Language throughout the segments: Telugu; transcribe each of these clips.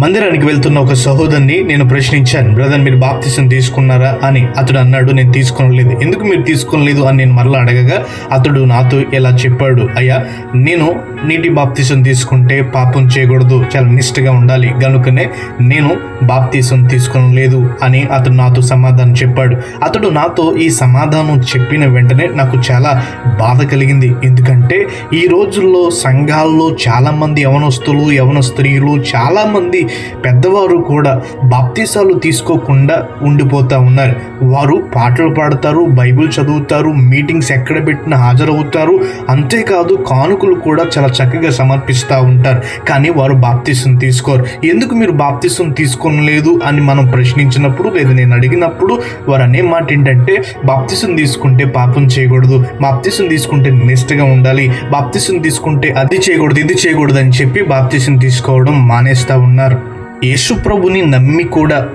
మందిరానికి వెళ్తున్న ఒక సహోదరుని నేను ప్రశ్నించాను బ్రదర్ మీరు బాప్తిసం తీసుకున్నారా? అని అతడు అన్నాడు నేను తీసుకోలేదు. ఎందుకు మీరు తీసుకోలేదు? అని నేను మరలా అడగగా అతడు నాతో ఇలా చెప్పాడు అయ్యా నేను నీటి బాప్తిసం తీసుకుంటే పాపం చేయకూడదు చాలా నిష్ఠగా ఉండాలి కనుకనే నేను బాప్తిసం తీసుకోలేదు అని అతడు నాతో సమాధానం చెప్పాడు. అతడు నాతో ఈ సమాధానం చెప్పిన వెంటనే నాకు చాలా బాధ కలిగింది. ఎందుకంటే ఈ రోజుల్లో సంఘాల్లో చాలామంది యవనస్తులు యవన స్త్రీలు చాలామంది పెద్దవారు కూడా బాప్తీసాలు తీసుకోకుండా ఉండిపోతూ ఉన్నారు. వారు పాటలు పాడతారు బైబిల్ చదువుతారు మీటింగ్స్ ఎక్కడ పెట్టినా హాజరవుతారు. అంతేకాదు కానుకలు కూడా చాలా చక్కగా సమర్పిస్తూ ఉంటారు. కానీ వారు బాప్తీసం తీసుకోరు. ఎందుకు మీరు బాప్తీసం తీసుకోలేదు అని మనం ప్రశ్నించినప్పుడు లేదా నేను అడిగినప్పుడు వారు అనే మాట ఏంటంటే బాప్తిసం తీసుకుంటే పాపం చేయకూడదు. బాప్తిసం తీసుకుంటే నిష్టగా ఉండాలి. బాప్తిసం తీసుకుంటే అది చేయకూడదు ఇది చేయకూడదు అని చెప్పి బాప్తీసం తీసుకోవడం మానేస్తూ ఉన్నారు. యేసుప్రభుని నమ్మి కూడా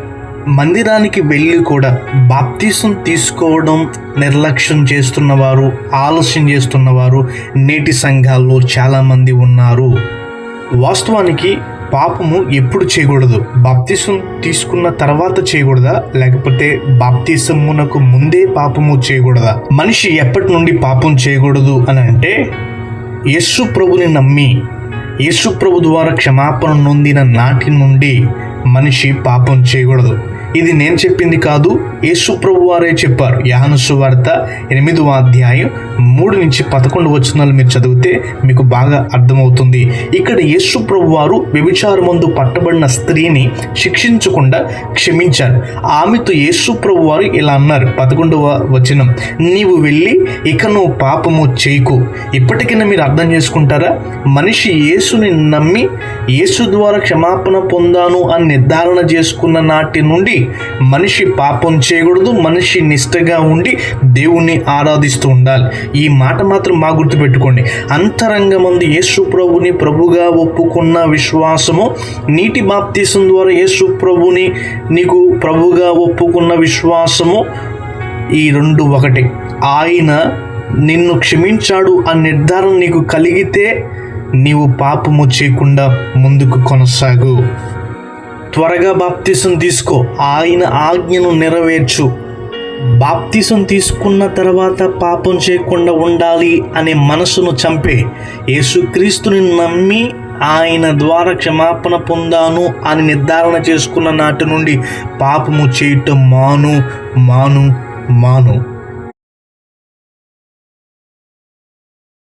మందిరానికి వెళ్ళి కూడా బాప్తీసం తీసుకోవడం నిర్లక్ష్యం చేస్తున్నవారు ఆలస్యం చేస్తున్నవారు నేటి సంఘాల్లో చాలామంది ఉన్నారు. వాస్తవానికి పాపము ఎప్పుడు చేయకూడదు. బాప్తీసం తీసుకున్న తర్వాత చేయకూడదా? లేకపోతే బాప్తీసమునకు ముందే పాపము చేయకూడదా? మనిషి ఎప్పటి నుండి పాపం చేయకూడదు అని అంటే యేసు ప్రభుని నమ్మి యేసుప్రభు ద్వారా క్షమాపణ నొందిన నాటి నుండి మనిషి పాపం చేయకూడదు. ఇది నేను చెప్పింది కాదు యేసు ప్రభు వారే చెప్పారు. యాహనుసు వార్త ఎనిమిదవ అధ్యాయం మూడు నుంచి పదకొండు వచనాలు మీరు చదివితే మీకు బాగా అర్థమవుతుంది. ఇక్కడ యేసు ప్రభు వారు వ్యభిచారమందు పట్టబడిన స్త్రీని శిక్షించకుండా క్షమించారు. ఆమెతో యేసు ప్రభు వారు ఇలా అన్నారు పదకొండవ వచనం నీవు వెళ్ళి ఇక నువ్వు పాపము చేయకు. ఇప్పటికైనా మీరు అర్థం చేసుకుంటారా? మనిషి యేసుని నమ్మి యేసు ద్వారా క్షమాపణ పొందాను అని నిర్ధారణ చేసుకున్న నాటి నుండి మనిషి పాపం చేయకూడదు మనిషి నిష్ఠగా ఉండి దేవుణ్ణి ఆరాధిస్తూ ఉండాలి. ఈ మాట మాత్రం మా గుర్తుపెట్టుకోండి. అంతరంగమందు యేసు ప్రభుని ప్రభుగా ఒప్పుకున్న విశ్వాసము నీటి బాప్తీసం ద్వారా యేసు ప్రభుని నీకు ప్రభుగా ఒప్పుకున్న విశ్వాసము ఈ రెండు ఒకటి. ఆయన నిన్ను క్షమించాడు ఆ నిర్ధారణ నీకు కలిగితే నీవు పాపము చేయకుండా ముందుకు కొనసాగు. త్వరగా బాప్తిసం తీసుకో. ఆయన ఆజ్ఞను నెరవేర్చు. బాప్తిసం తీసుకున్న తర్వాత పాపం చేయకుండా ఉండాలి అనే మనసును చంపే. యేసుక్రీస్తుని నమ్మి ఆయన ద్వారా క్షమాపణ పొందాను అని నిర్ధారణ చేసుకున్న నాటి నుండి పాపము చేయటం మాను మాను మాను.